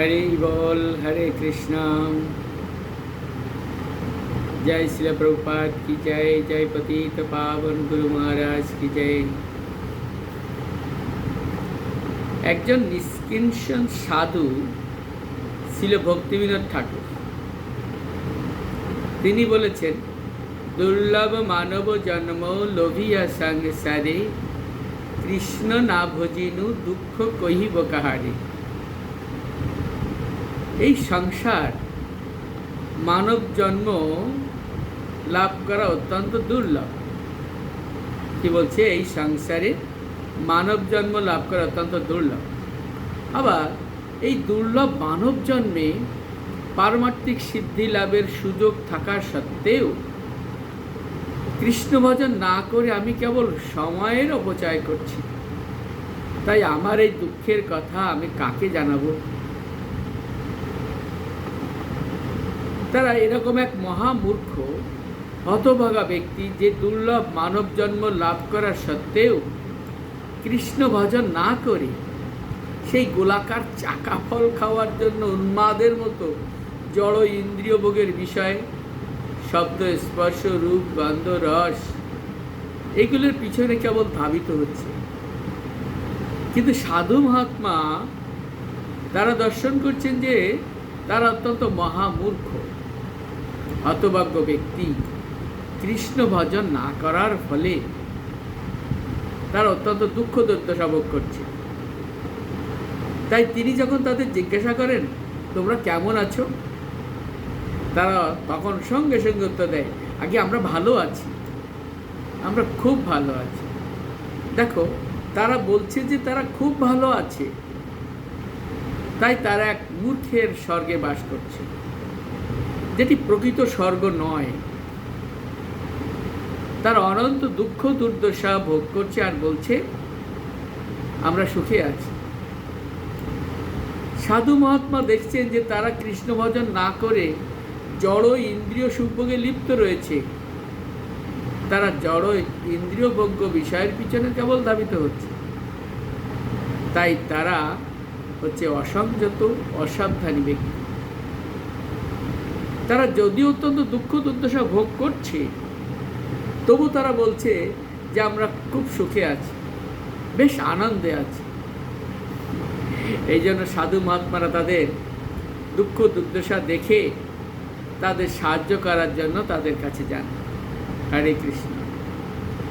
হরে বল, হরে কৃষ্ণ। জয় শিল প্রভুপাত কি জয় জয় পতিত পাবন গুরু মহারাজ কি জয়। একজন নিষ্কিঞ্চন সাধু ছিল ভক্তিবিনোদ ঠাকুর। তিনি বলেছেন, দুর্লভ মানব জন্ম লোভিয়া সংসারে, কৃষ্ণ না ভজিনু দুঃখ কহিব কাহারে। এই সংসার মানব জন্ম লাভ করা অত্যন্ত দুর্লভ। কি বলছে? এই সংসারে মানব জন্ম লাভ করা অত্যন্ত দুর্লভ। আবার এই দুর্লভ মানব জন্মে পারমার্থিক সিদ্ধি লাভের সুযোগ থাকা সত্ত্বেও কৃষ্ণ ভজন না করে আমি কেবল সময়ের অপচয় করছি। তাই আমার এই দুঃখের কথা আমি কাকে জানাব? তারা এরকম এক মহামূর্খ, হতভাগা ব্যক্তি যে দুর্লভ মানব জন্ম লাভ করার সত্ত্বেও কৃষ্ণ ভজন না করে সেই গোলাকার চাকা ফল খাওয়ার জন্য উন্মাদের মতো জড় ইন্দ্রিয় ভোগের বিষয়ে শব্দ, স্পর্শ, রূপ, গন্ধ, রস, এগুলোর পিছনে কেবল ধাবিত হচ্ছে। কিন্তু সাধু মহাত্মা তারা দর্শন করছেন যে তারা অত্যন্ত মহামূর্খ। হতভাগ্য ব্যক্তি কৃষ্ণ ভজন না করার ফলে তারা অত্যন্ত দুঃখ দুর্দশা ভোগ করছে। তাই তিনি যখন তাদের জিজ্ঞাসা করেন, তোমরা কেমন আছো? তারা তখন সঙ্গে সঙ্গে উত্তর দেয়, আগে আমরা ভালো আছি। আমরা খুব ভালো আছি। দেখো, তারা বলছে যে তারা খুব ভালো আছে। তাই তারা এক মূর্খের স্বর্গে বাস করছে। যেটি প্রকৃত স্বর্গ নয়। তার অনন্ত দুঃখ দুর্দশা ভোগ করছে আর বলছে, আমরা সুখে আছি। সাধু মহাত্মা দেখছেন যে তারা কৃষ্ণ ভজন না করে জড় ইন্দ্রিয় সুভোগে লিপ্ত রয়েছে। তারা জড় ইন্দ্রিয়ভোগ্য বিষয়ের পিছনে কেবল ধাবিত হচ্ছে। তাই তারা হচ্ছে অসংযত, অসাবধানী ব্যক্তি। তারা যদি অত্যন্ত দুঃখ দুর্দশা ভোগ করছে, তবু তারা বলছে যে আমরা খুব সুখে আছি, বেশ আনন্দে আছি। এই জন্য সাধু মহাত্মারা তাদের দুঃখ দুর্দশা দেখে তাদের সাহায্য করার জন্য তাদের কাছে যান। হরে কৃষ্ণ।